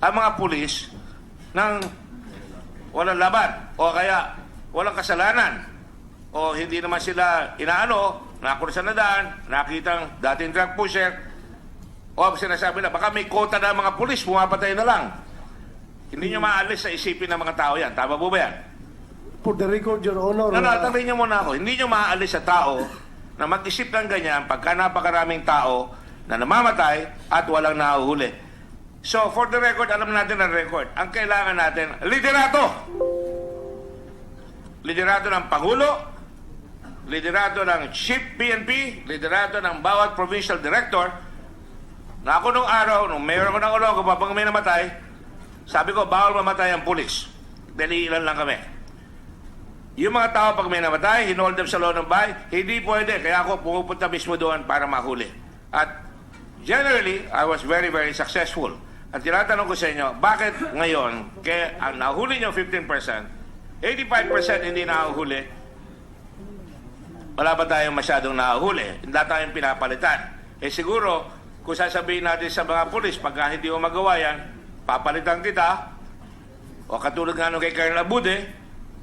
ang mga pulis ng walang laban o kaya walang kasalanan o hindi naman sila inaano, nakulisan na daan, nakitang dating drug pusher o sinasabi na baka may kota na mga pulis, pumapatay na lang. Hindi nyo maalis sa isipin ng mga tao yan. Tama po ba yan? For the record, Your Honor, No, no, tanongin niyo muna ako. Hindi niyo maaalis sa tao na mag-isip ng ganyan pagka napakaraming tao na namamatay at walang nahuhuli. So, for the record, alam natin ang record. Ang kailangan natin, liderato. Liderato ng Pangulo, liderato ng Chief PNP, liderato ng bawat provincial director, na ako nung araw, nung mayor ako ng Olongo, kapag may namatay, sabi ko, bawal mamatay ang pulis. Dahil ilan lang kami. Yung mga tao pag may namatay, hinold them sa loob ng bahay, hindi pwede. Kaya ako pumupunta mismo doon para mahuli. At generally, I was very, very successful. At tinatanong ko sa inyo, bakit ngayon, kaya ang nahuli nyo 15%, 85% hindi nahuhuli, wala ba tayong masyadong nahuhuli? Hindi tayong pinapalitan. Eh siguro, kung sasabihin natin sa mga pulis, pagka hindi mo magawa yan, papalitan kita, o katulad nga nung kay Colonel Abude,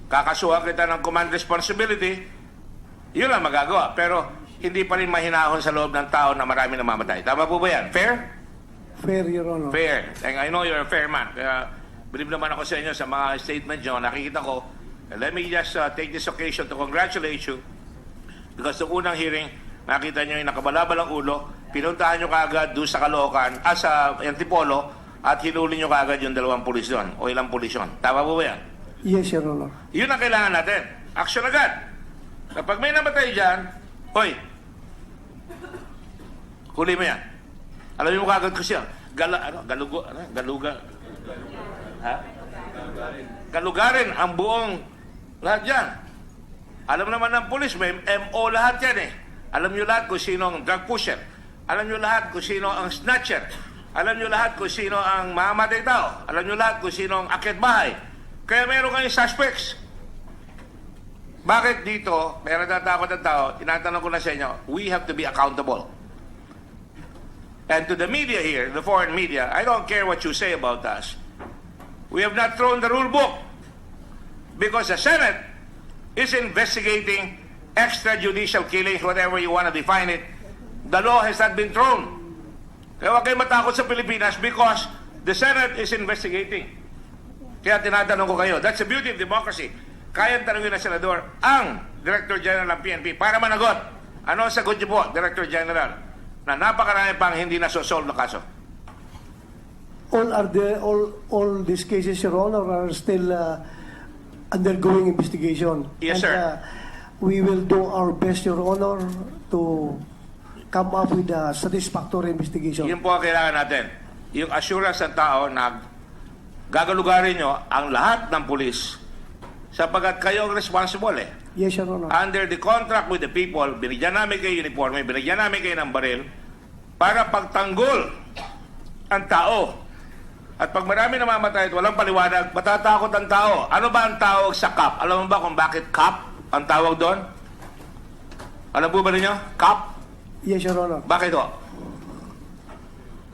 kakasuhan kita ng command responsibility, yun lang magagawa. Pero hindi pa rin mahinahon sa loob ng tao na marami namamatay. Tama po ba yan? Fair? Fair, Your Honor. Fair. And I know you're a fair man. Kaya believe naman ako sa inyo sa mga statement nyo. Nakikita ko. And let me just uh, take this occasion to congratulate you because yung unang hearing, nakita nyo yung nakabalabalang ulo, pinuntahan nyo kaagad doon sa Caloocan, ah, sa Antipolo, at hinuli nyo kaagad yung dalawang pulis doon, o ilang pulis yun. Tama po ba yan? Yes, Your Honor. Yun ang kailangan natin. Action agad. Kapag may namatay dyan, hoy, huli mo yan. Alam mo kagad ko siya. Gala, ano, galugo, ano, galuga. Ha? Galugarin ang buong lahat dyan. Alam naman ng pulis, may MO lahat yan eh. Alam nyo lahat kung sino ang drug pusher. Alam nyo lahat kung sino ang snatcher. Alam nyo lahat kung sino ang mamamatay tao. Alam nyo lahat kung sino ang akit bahay. Kaya meron kayong suspects. Bakit dito, may natatakot ang tao, tinatanong ko na sa inyo, we have to be accountable. And to the media here, the foreign media, I don't care what you say about us. We have not thrown the rule book because the Senate is investigating extrajudicial killings, whatever you want to define it. The law has not been thrown. Kaya huwag kayo matakot sa Pilipinas because the Senate is investigating. Kaya tinatanong ko kayo, that's the beauty of democracy. Kaya tanongin ng Senador ang Director General ng PNP para managot. Ano ang sagot niyo po, Director General, na napakarami pang hindi nasosolve na kaso? All are the all all these cases, Your Honor, are still uh, undergoing investigation. Yes, And, sir. uh, we will do our best, Your Honor, to come up with a satisfactory investigation. Yun po ang kailangan natin. Yung assurance ng tao na gagalugarin nyo ang lahat ng pulis sapagkat kayo ang responsible eh. Yes, Your Honor. Under the contract with the people, binigyan namin kayo uniforme, binigyan namin kayo ng baril para pagtanggol ang tao. At pag marami namamatay at walang paliwanag, matatakot ang tao. Ano ba ang tawag sa CAP? Alam mo ba kung bakit CAP ang tawag doon? Alam po ba ninyo? CAP? Yes, Your Honor. Bakit ho?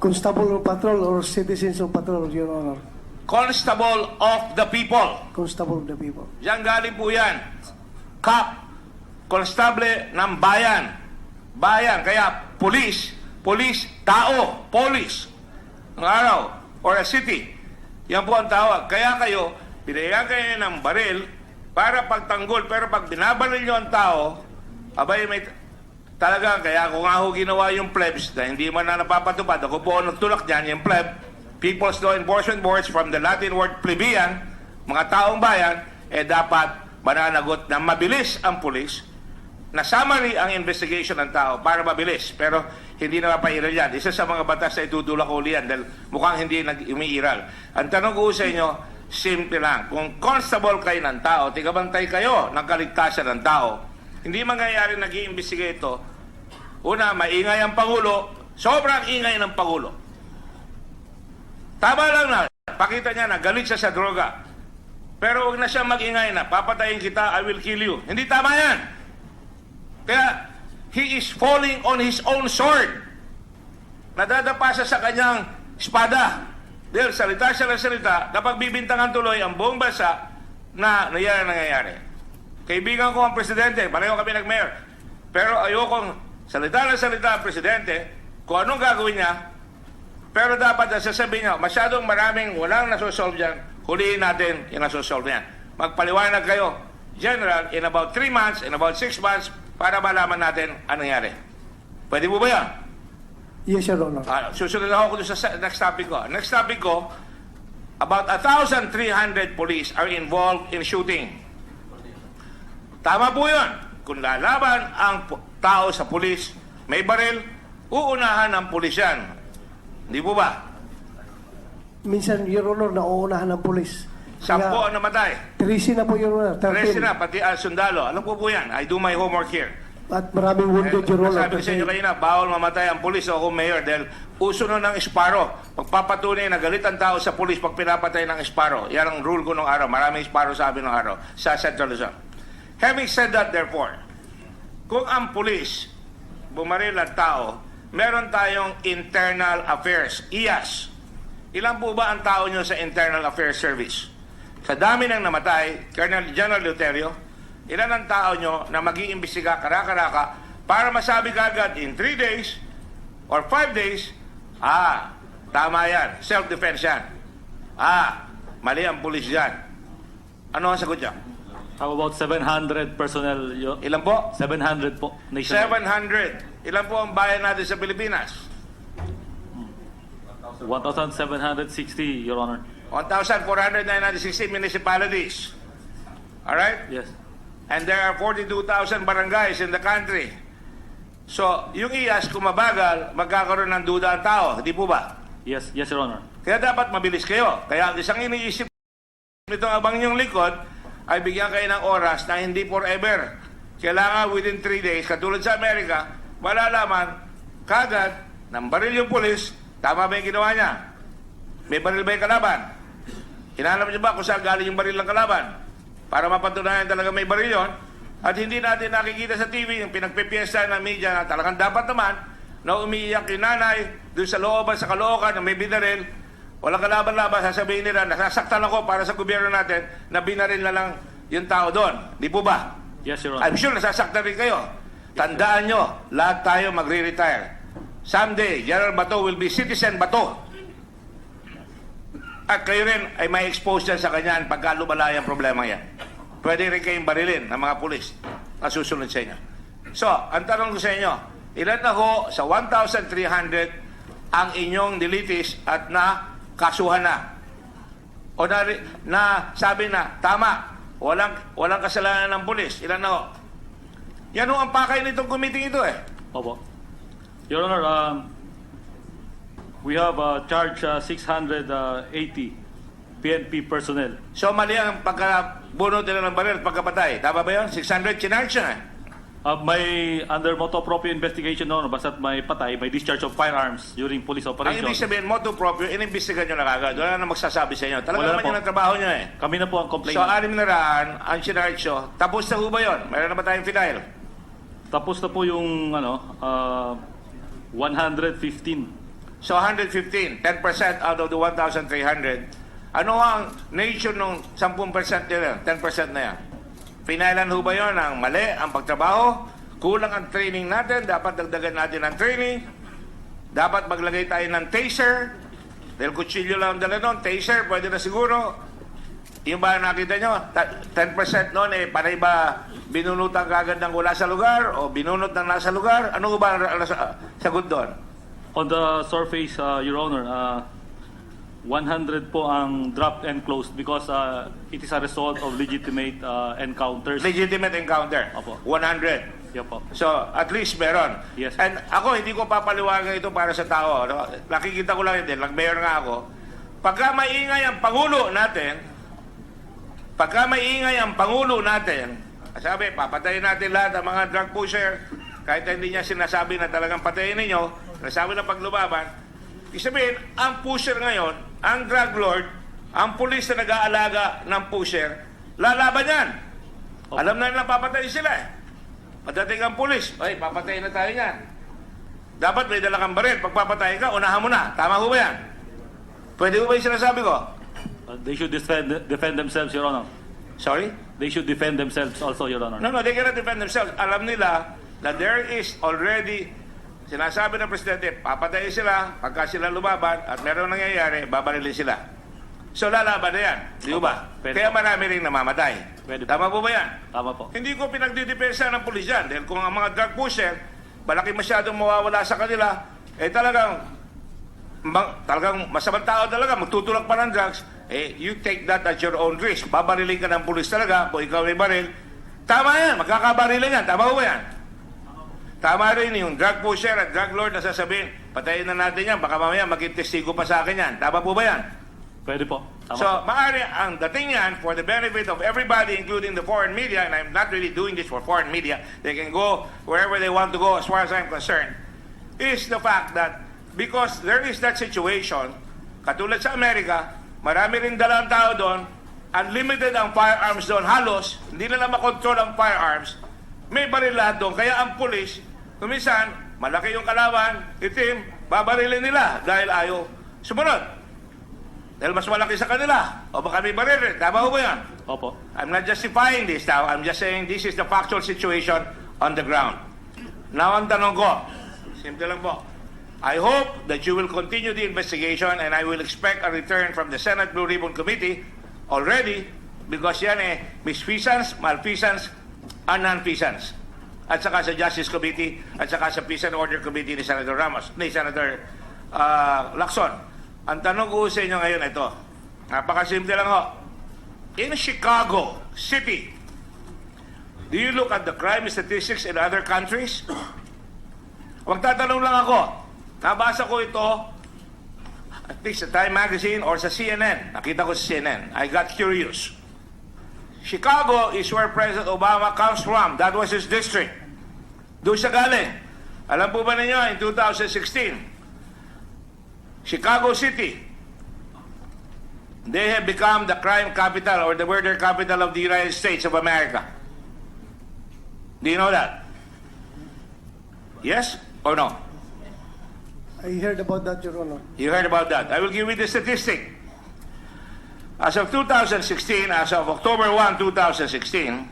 Constable of Patrol or Citizens of Patrol, Your Honor. Constable of the People. Constable of the People. Diyan galing po yan. CAP, konstable ng bayan. Bayan, kaya police, police, tao, police. Ang araw, or a city. Yan po ang tawag. Kaya kayo, pinayaan kayo ng baril para pagtanggol. Pero pag binabaril nyo ang tao, abay may talaga, kaya kung nga ho ginawa yung plebs na hindi man na napapatupad, ako po ang nagtulak dyan, yung pleb, People's Law Enforcement Boards from the Latin word plebeian, mga taong bayan, eh dapat mananagot na mabilis ang pulis, na summary ang investigation ng tao para mabilis. Pero hindi na mapairal yan. Isa sa mga batas na itutulak ko yan dahil mukhang hindi nag umiiral. Ang tanong ko sa inyo, simple lang. Kung constable kayo ng tao, tigabantay kayo ng kaligtasan ng tao, hindi mangyayari nag iimbestiga ito. Una, maingay ang Pangulo. Sobrang ingay ng Pangulo. Tama lang na. Pakita niya na galit siya sa droga. Pero huwag na siya mag-ingay na, papatayin kita, I will kill you. Hindi tama yan. Kaya, he is falling on his own sword. Nadadapa siya sa kanyang espada. Dahil salita siya ng salita, kapag bibintangan tuloy ang buong bansa na nangyari ang nangyayari. Kaibigan ko ang presidente, pareho kami nag-mayor. Pero ayokong salita ng salita ang presidente kung anong gagawin niya. Pero dapat na sasabihin niya, masyadong maraming walang nasosolve dyan, huliin natin yung nasosolve niyan. Magpaliwanag kayo, General, in about 3 months, in about 6 months, para malaman natin ang nangyari. Pwede mo ba yan? Yes, Your Honor. Ah, susunod ako dun sa next topic ko. Next topic ko, about 1,300 police are involved in shooting. Tama po yun. Kung lalaban ang tao sa pulis, may baril, uunahan ng pulis yan. Hindi po ba? Minsan, Your Honor, nauunahan ng polis. Sampo ang namatay. 13 na po, Your Honor. 13. Rest na, pati al sundalo. Alam ko po yan. I do my homework here. At maraming wounded, Your Honor. Sabi ko sa inyo kanina, bawal mamatay ang pulis o kung mayor dahil uso nun ng esparo. Pagpapatunay na galit ang tao sa pulis pag pinapatay ng esparo. Yan ang rule ko nung araw. Maraming esparo sabi nung araw sa Central Luzon. Having said that, therefore, kung ang pulis bumaril ang tao, meron tayong internal affairs, IAS. Ilan po ba ang tao nyo sa internal affairs service? Sa dami ng namatay, Colonel General Luterio, ilan ang tao nyo na mag-iimbestiga karaka-raka para masabi kagad in 3 days or 5 days, ah, tama yan, self-defense yan. Ah, mali ang pulis yan. Ano ang sagot niya? How about 700 personnel? Yo? Ilan po? 700 po. Nationwide. 700. Ilan po ang bayan natin sa Pilipinas? 1,760, Your Honor. 1,460 municipalities. All right? Yes. And there are 42,000 barangays in the country. So, yung IAS, kung mabagal, magkakaroon ng duda ang tao. Hindi po ba? Yes, yes, Your Honor. Kaya dapat mabilis kayo. Kaya ang isang iniisip nitong abang yung likod ay bigyan kayo ng oras na hindi forever. Kailangan within 3 days, katulad sa Amerika, malalaman kagad ng baril yung pulis, tama ba yung ginawa niya? May baril ba yung kalaban? Hinanap niyo ba kung saan galing yung baril ng kalaban? Para mapatunayan talaga may baril yon. At hindi natin nakikita sa TV yung pinagpipiesta ng media na talagang dapat naman na umiiyak yung nanay doon sa looban, sa kalookan na may binaril. Walang kalaban-laban, sasabihin nila, nasasaktan ako para sa gobyerno natin na binaril na lang yung tao doon. Di po ba? Yes, Your Honor. I'm sure nasasaktan rin kayo. Tandaan nyo, lahat tayo magre-retire. Someday, General Bato will be citizen Bato. At kayo rin ay may expose dyan sa kanyan pagka lumala yung problema yan. Pwede rin kayong barilin ng mga pulis na susunod sa inyo. So, ang tanong ko sa inyo, ilan na ho sa 1,300 ang inyong dilitis at na kasuhan na? O na, na sabi na, tama, walang, walang kasalanan ng pulis. Ilan na ho? Yan ho ang pakay nitong committee ito eh. Opo. Your Honor, um, we have uh, charged uh, 680 PNP personnel. So mali ang pagkabunod nila ng baril at pagkapatay. Tama ba yun? 600 chinarge na eh. Uh, may under moto proprio investigation, Honor, basta't may patay, may discharge of firearms during police Ang operation. ibig sabihin, motu proprio, inimbestigan nyo na kagad. Wala na magsasabi sa inyo. Talaga Wala naman po. yun ang trabaho nyo eh. Kami na po ang So, complainant. anim na raan, ang nyo. Tapos na ho ba yun? Meron na ba tayong final? Tapos na po yung ano, uh, 115. So, 115, 10% out of the 1,300. Ano ang nature ng 10% nila? 10% na yan. Pinalan ho ba yun ang mali, ang pagtrabaho? Kulang ang training natin, dapat dagdagan natin ang training. Dapat maglagay tayo ng taser. Dahil kutsilyo lang ang dala nun, taser, pwede na siguro. Yung ba nakita nyo, ta- 10% noon eh, panay ba binunutan kagad ng wala sa lugar o binunot ng nasa lugar? Ano ba ang sagot doon? On the surface, uh, Your Honor, uh, 100 po ang dropped and closed because uh, it is a result of legitimate uh, encounters. Legitimate encounter. Opo. 100. Yeah po. So, at least meron. Yes. And ako, hindi ko papaliwagan ito para sa tao. No? Nakikita ko lang din, nag-mayor nga ako. Pagka maingay ang Pangulo natin, pagka maingay ang Pangulo natin, sabi, papatayin natin lahat ng mga drug pusher, kahit hindi niya sinasabi na talagang patayin ninyo, nasabi na paglubaban, ibig sabihin, ang pusher ngayon, ang drug lord, ang pulis na nag-aalaga ng pusher, lalaban yan. Opo. Alam na nilang papatayin sila eh. Pagdating ang pulis, ay, papatayin na tayo niyan. Dapat may dala kang baril. Pag papatayin ka, unahan mo na. Tama ho ba yan? Pwede ko ba yung sinasabi ko? Uh, they should defend, defend themselves, Your Honor. Sorry? They should defend themselves also, Your Honor. No, no, they cannot defend themselves. Alam nila na there is already, sinasabi ng Presidente, papatayin sila, pagka sila lumaban at meron nangyayari, babarilin sila. So lalaban na yan, di ba? Pwede Kaya po. marami rin namamatay. Pwede. Tama po ba yan? Tama po. Hindi ko pinagdidepensa ng pulis yan. Dahil kung ang mga drug pusher, malaki masyadong mawawala sa kanila, eh talagang, ma- talagang masamang tao talaga, magtutulak pa ng drugs, eh you take that at your own risk. Babarilin ka ng pulis talaga, kung ikaw may baril. Tama yan, magkakabarilan yan. Tama po ba yan? Tama rin yung drug pusher at drug lord na sasabihin, patayin na natin yan, baka mamaya maging testigo pa sa akin yan. Tama po ba yan? Pwede po. Tama So, po. maaari ang dating yan for the benefit of everybody, including the foreign media, and I'm not really doing this for foreign media, they can go wherever they want to go as far as I'm concerned, is the fact that because there is that situation, katulad sa Amerika, marami rin dalang tao doon, unlimited ang firearms doon, halos, hindi nila makontrol ang firearms, may baril lahat doon, kaya ang pulis, kumisan, malaki yung kalaban, itim, babarilin nila dahil ayaw sumunod. Dahil mas malaki sa kanila. O baka may baril. Tama ba yan? Opo. I'm not justifying this now. I'm just saying this is the factual situation on the ground. Now, ang tanong ko, simple lang po. I hope that you will continue the investigation and I will expect a return from the Senate Blue Ribbon Committee already because yan eh, misfeasance, malfeasance, and nonfeasance. At saka sa Justice Committee at saka sa Peace and Order Committee ni Senator Ramos, ni Senator uh, Lacson. Ang tanong ko sa inyo ngayon ito. Napakasimple lang ho. In Chicago City, do you look at the crime statistics in other countries? Magtatanong lang ako. Nabasa ko ito at least sa Time Magazine or sa CNN. Nakita ko sa CNN. I got curious. Chicago is where President Obama comes from. That was his district. Doon siya galing. Alam po ba ninyo, in 2016, Chicago City, they have become the crime capital or the murder capital of the United States of America. Do you know that? Yes or no? I heard about that, Your Honor. You heard about that. I will give you the statistic. As of 2016, as of October 1, 2016,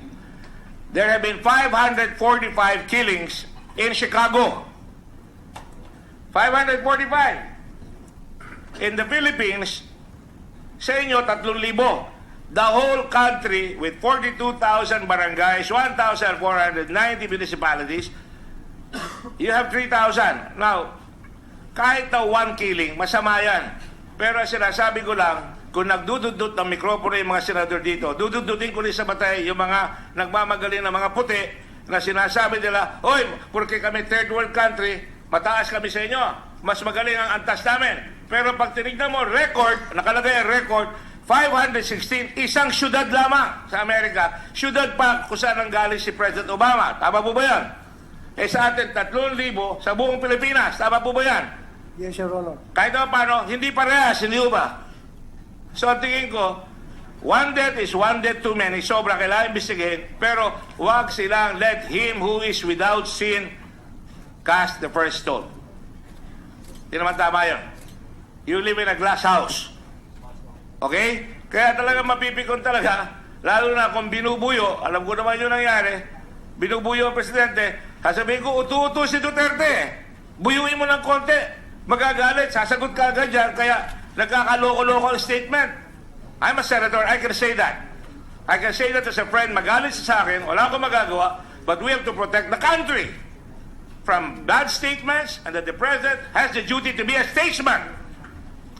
there have been 545 killings in Chicago. 545. In the Philippines, sa inyo, 3,000. The whole country with 42,000 barangays, 1,490 municipalities, you have 3,000. Now, kahit na one killing, masama yan. Pero sinasabi ko lang, kung nagdududot ng mikropono yung mga senador dito, dududutin ko rin sa batay yung mga nagmamagaling na mga puti na sinasabi nila, Oy, porque kami third world country, mataas kami sa inyo. Mas magaling ang antas namin. Pero pag tinignan mo, record, nakalagay ang record, 516, isang syudad lamang sa Amerika. Syudad pa kung saan ang galing si President Obama. Tama po ba yan? Eh sa atin, 3,000 sa buong Pilipinas. Tama po ba yan? Yes, Your Honor. Kahit naman paano, hindi parehas, hindi ba? So tingin ko, one death is one death too many. Sobra, kailangan imbestigahin. Pero huwag silang let him who is without sin cast the first stone. Hindi naman tama yun. You live in a glass house. Okay? Kaya talaga mapipikon talaga, lalo na kung binubuyo, alam ko naman yung nangyari, binubuyo ang presidente, sasabihin ko, utu-utu si Duterte. Buyuin mo ng konti, magagalit, sasagot ka agad dyan, kaya nagkakaloko-loko statement. I'm a senator, I can say that. I can say that as a friend, magalit sa akin, wala akong magagawa, but we have to protect the country from bad statements and that the president has the duty to be a statesman.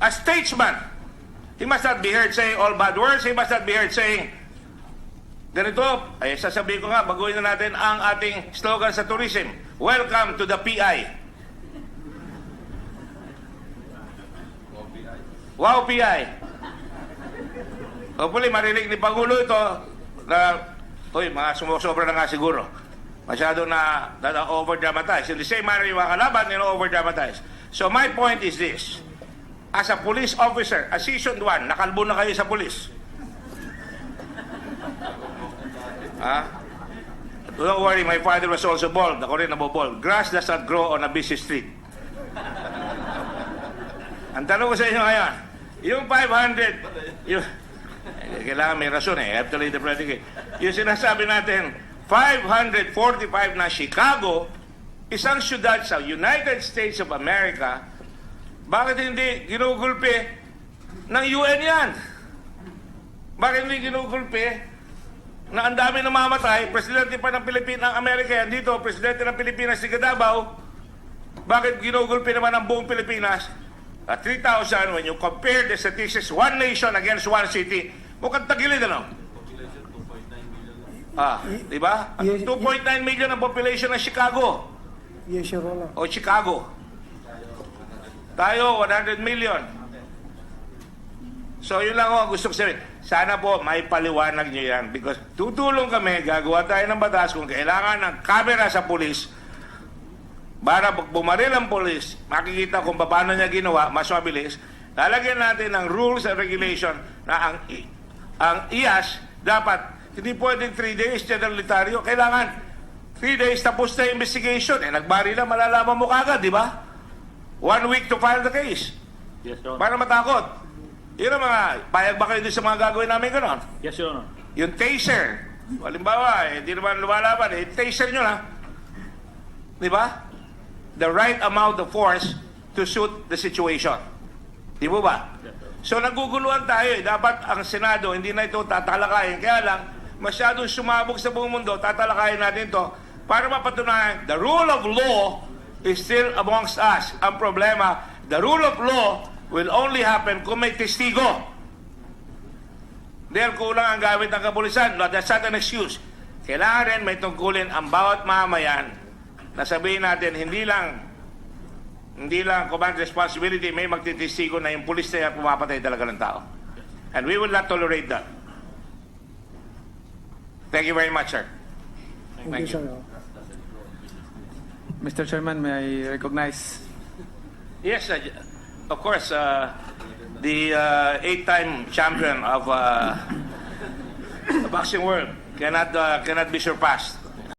A statesman. He must not be heard saying all bad words. He must not be heard saying, ganito, ay sasabihin ko nga, baguhin na natin ang ating slogan sa tourism. Welcome to the PI. Wow, PI. Hopefully, marinig ni Pangulo ito na, uy, mga sumusobra na nga siguro. Masyado na, na over-dramatize. In the same manner yung mga kalaban, you over-dramatize. So my point is this. As a police officer, a seasoned one, nakalbo na kayo sa police. Ha? Don't worry, my father was also bald. Ako rin nabobold. Grass does not grow on a busy street. Ang tanong ko sa inyo ngayon, Yung 500, yung, eh, kailangan may rason eh. I have to lay the predicate. Yung sinasabi natin, 545 na Chicago, isang syudad sa United States of America, bakit hindi ginugulpi ng UN yan? Bakit hindi ginugulpi na ang dami namamatay, presidente pa ng Pilipinas, ng Amerika yan dito, presidente ng Pilipinas si Davao, bakit ginugulpi naman ang buong Pilipinas? At 3,000, when you compare the statistics, one nation against one city, mukhang tagilid, ano? Ah, di ba? Yes, 2.9 million ang population ng Chicago Yes, Your Honor. o Chicago. Tayo, 100 million. So, yun lang ako gusto ko sabihin. Sana po may paliwanag nyo yan because tutulong kami, gagawa tayo ng batas kung kailangan ng kamera sa pulis para pag bumaril ang pulis, makikita kung paano niya ginawa, mas mabilis. Lalagyan natin ng rules and regulation na ang, ang IAS dapat hindi pwedeng 3 days, General Litario. Kailangan 3 days tapos na investigation. Eh, nagbari na, malalaman mo kagad, di ba? One week to file the case. Yes, Your Honor. Para matakot. Yun ang mga, payag ba kayo doon sa mga gagawin namin gano'n? Yes, Your Honor. Yung taser. Halimbawa, eh, di naman lumalaban, eh, taser nyo na. Di ba? The right amount of force to suit the situation. Di ba? Honor. So naguguluhan tayo eh. Dapat ang Senado, hindi na ito tatalakayin. Kaya lang, masyadong sumabog sa buong mundo, tatalakayin natin ito para mapatunayan, the rule of law is still amongst us. Ang problema, the rule of law will only happen kung may testigo. Dahil kulang ang gamit ng kapulisan. That's not an excuse. Kailangan rin may tungkulin ang bawat mamayan na sabihin natin, hindi lang hindi lang command responsibility, may magtitestigo na yung pulis na yan pumapatay talaga ng tao. And we will not tolerate that. Thank you very much, sir. Thank, Thank you, you. sir. Mr. Chairman, may I recognize Yes, uh, of course, uh, the uh, eight-time champion of uh, the boxing world cannot uh, cannot be surpassed.